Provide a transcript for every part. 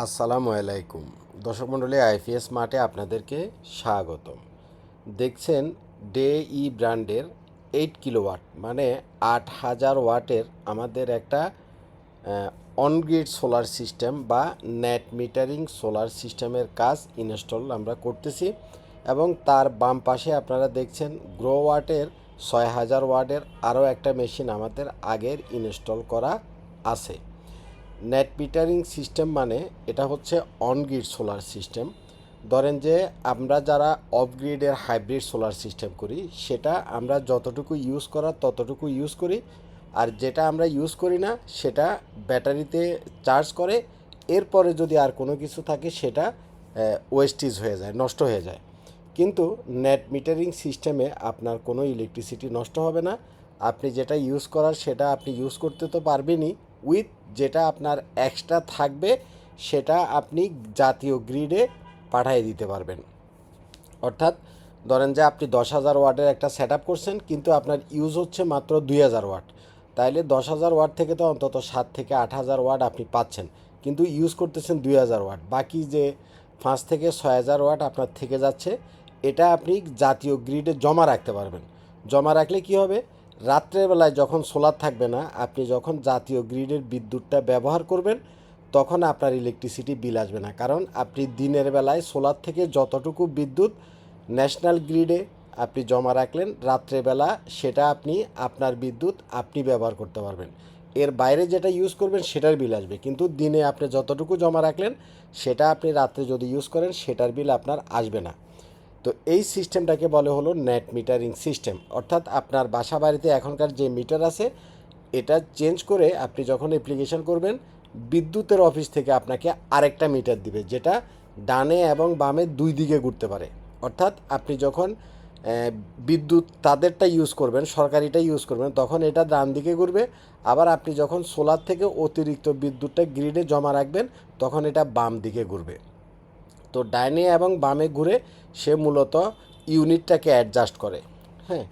আসসালামু আলাইকুম। দর্শক মণ্ডলী, আইপিএস মাঠে আপনাদেরকে স্বাগতম। দেখছেন ডে ই ব্র্যান্ডের এইট কিলোওয়াট মানে আট হাজার ওয়াটের আমাদের একটা অনগ্রিড সোলার সিস্টেম বা নেট মিটারিং সোলার সিস্টেমের কাজ ইনস্টল আমরা করতেছি এবং তার বাম পাশে আপনারা দেখছেন গ্রো ওয়াটের ছয় হাজার ওয়াটের আরও একটা মেশিন আমাদের আগের ইনস্টল করা আছে। নেট মিটারিং সিস্টেম মানে এটা হচ্ছে অন গ্রিড সোলার সিস্টেম ধরেন যে আমরা যারা অফ গ্রিডের হাইব্রিড সোলার সিস্টেম করি, সেটা আমরা যতটুকু ইউজ করার ততটুকু ইউজ করি, আর যেটা আমরা ইউজ করি না, সেটা ব্যাটারিতে চার্জ করে, এরপরে যদি আর কোনো কিছু থাকে, সেটা ওয়েস্টিজ হয়ে যায়, নষ্ট হয়ে যায়। কিন্তু নেট মিটারিং সিস্টেমে আপনার কোনো ইলেকট্রিসিটি নষ্ট হবে না। আপনি যেটা ইউজ করার, সেটা আপনি ইউজ করতে তো পারবেনই উইথ যেটা আপনার এক্সট্রা থাকবে, সেটা আপনি জাতীয় গ্রিডে পাঠিয়ে দিতে পারবেন। অর্থাৎ ধরেন যে আপনি দশ হাজার ওয়াটের একটা সেট আপ করছেন, কিন্তু আপনার ইউজ হচ্ছে মাত্র দুই হাজার ওয়াট। তাইলে দশ হাজার ওয়াট থেকে তো অন্তত সাত থেকে আট হাজার ওয়াট আপনি পাচ্ছেন, কিন্তু ইউজ করতেছেন দুই হাজার ওয়াট। বাকি যে পাঁচ থেকে ছয় হাজার ওয়াট আপনার থেকে যাচ্ছে, এটা আপনি জাতীয় গ্রিডে জমা রাখতে পারবেন। জমা রাখলে কি হবে? রাত্রের বেলায় যখন সোলার থাকবে না, আপনি যখন জাতীয় গ্রিডের বিদ্যুৎটা ব্যবহার করবেন, তখন আপনার ইলেকট্রিসিটি বিল আসবে না। কারণ আপনি দিনের বেলায় সোলার থেকে যতটুকু বিদ্যুৎ ন্যাশনাল গ্রিডে আপনি জমা রাখলেন রাত্রেবেলা সেটা আপনি, আপনার বিদ্যুৎ আপনি ব্যবহার করতে পারবেন। এর বাইরে যেটা ইউজ করবেন, সেটার বিল আসবে। কিন্তু দিনে আপনি যতটুকু জমা রাখলেন, সেটা আপনি রাত্রে যদি ইউজ করেন, সেটার বিল আপনার আসবে না। তো এই সিস্টেমটাকে বলে হলো নেট মিটারিং সিস্টেম অর্থাৎ আপনার বাসা বাড়িতে এখনকার যে মিটার আছে, এটা চেঞ্জ করে আপনি যখন অ্যাপ্লিকেশন করবেন, বিদ্যুতের অফিস থেকে আপনাকে আরেকটা মিটার দিবে, যেটা ডানে এবং বামে দুই দিকে ঘুরতে পারে। অর্থাৎ আপনি যখন বিদ্যুৎ তাদেরটা ইউজ করবেন, সরকারিটা ইউজ করবেন, তখন এটা ডান দিকে ঘুরবে। আবার আপনি যখন সোলার থেকে অতিরিক্ত বিদ্যুৎটা গ্রিডে জমা রাখবেন, তখন এটা বাম দিকে ঘুরবে। তো ডাইনে এবং বামে ঘুরে সে মূলত ইউনিটটাকে অ্যাডজাস্ট করে। হ্যাঁ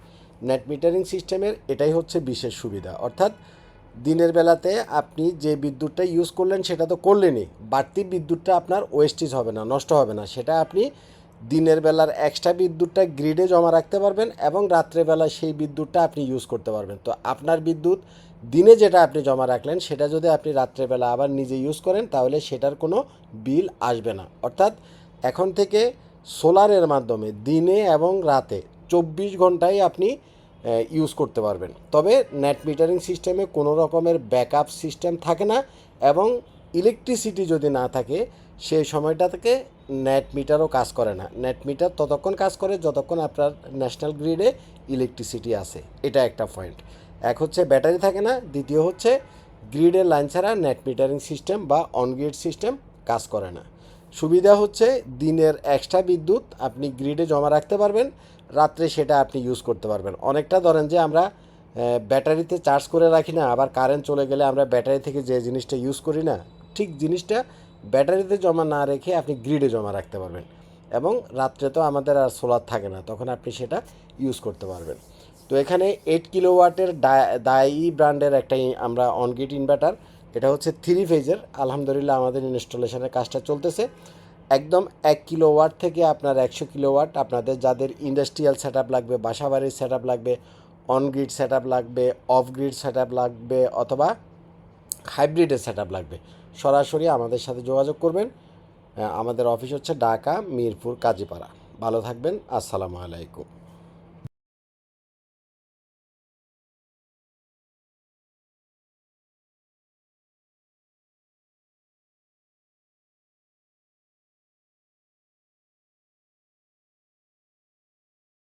নেট মিটারিং সিস্টেমের এটাই হচ্ছে বিশেষ সুবিধা। অর্থাৎ দিনের বেলাতে আপনি যে বিদ্যুৎটা ইউজ করলেন সেটা তো করলেনই, বাড়তি বিদ্যুৎটা আপনার ওয়েস্টেজ হবে না, নষ্ট হবে না। সেটা আপনি দিনের বেলার এক্সট্রা বিদ্যুৎটা গ্রিডে জমা রাখতে পারবেন এবং রাত্রেবেলা সেই বিদ্যুৎটা আপনি ইউজ করতে পারবেন। তো আপনার বিদ্যুৎ দিনে যেটা আপনি জমা রাখলেন, সেটা যদি আপনি রাত্রেবেলা আবার নিজে ইউজ করেন, তাহলে সেটার কোনো বিল আসবে না। অর্থাৎ এখন থেকে সোলারের মাধ্যমে দিনে এবং রাতে চব্বিশ ঘন্টায় আপনি ইউজ করতে পারবেন। তবে নেট মিটারিং সিস্টেমে কোনো রকমের ব্যাকআপ সিস্টেম থাকে না এবং ইলেকট্রিসিটি যদি না থাকে, সেই সময়টা থেকে নেট মিটারও কাজ করে না। নেট মিটার ততক্ষণ কাজ করে যতক্ষণ আপনার ন্যাশনাল গ্রিডে ইলেকট্রিসিটি আছে। এটা একটা পয়েন্ট এক হচ্ছে ব্যাটারি থাকে না, দ্বিতীয় হচ্ছে গ্রিডের লাইন ছাড়া নেট মিটারিং সিস্টেম বা অনগ্রিড সিস্টেম কাজ করে না। সুবিধা হচ্ছে দিনের এক্সট্রা বিদ্যুৎ আপনি গ্রিডে জমা রাখতে পারবেন, রাত্রে সেটা আপনি ইউজ করতে পারবেন। অনেকটা ধরেন যে আমরা ব্যাটারিতে চার্জ করে রাখি না, আবার কারেন্ট চলে গেলে আমরা ব্যাটারি থেকে যে জিনিসটা ইউজ করি না, ঠিক জিনিসটা ব্যাটারিতে জমা না রেখে আপনি গ্রিডে জমা রাখতে পারবেন। এবং রাত্রে তো আমাদের আর সোলার থাকে না, তখন আপনি সেটা ইউজ করতে পারবেন। তো এখানে এইট কিলোওয়াটের দায়ী ব্র্যান্ডের একটা আমরা অনগিট ইনভার্টার এটা হচ্ছে থ্রি ফেজের আলহামদুলিল্লাহ আমাদের ইনস্টলেশনের কাজটা চলতেছে। একদম এক কিলোওয়াট থেকে আপনার একশো কিলোওয়াট আপনাদের যাদের ইন্ডাস্ট্রিয়াল সেট লাগবে, বাসাবাড়ির সেট লাগবে অন গ্রিড সেট লাগবে অফ গ্রিড সেট লাগবে অথবা হাইব্রিডের সেট লাগবে। সরাসরি আমাদের সাথে যোগাযোগ করবেন। আমাদের অফিস হচ্ছে ঢাকা, মিরপুর, কাজীপাড়া। ভালো থাকবেন। আসসালামু আলাইকুম।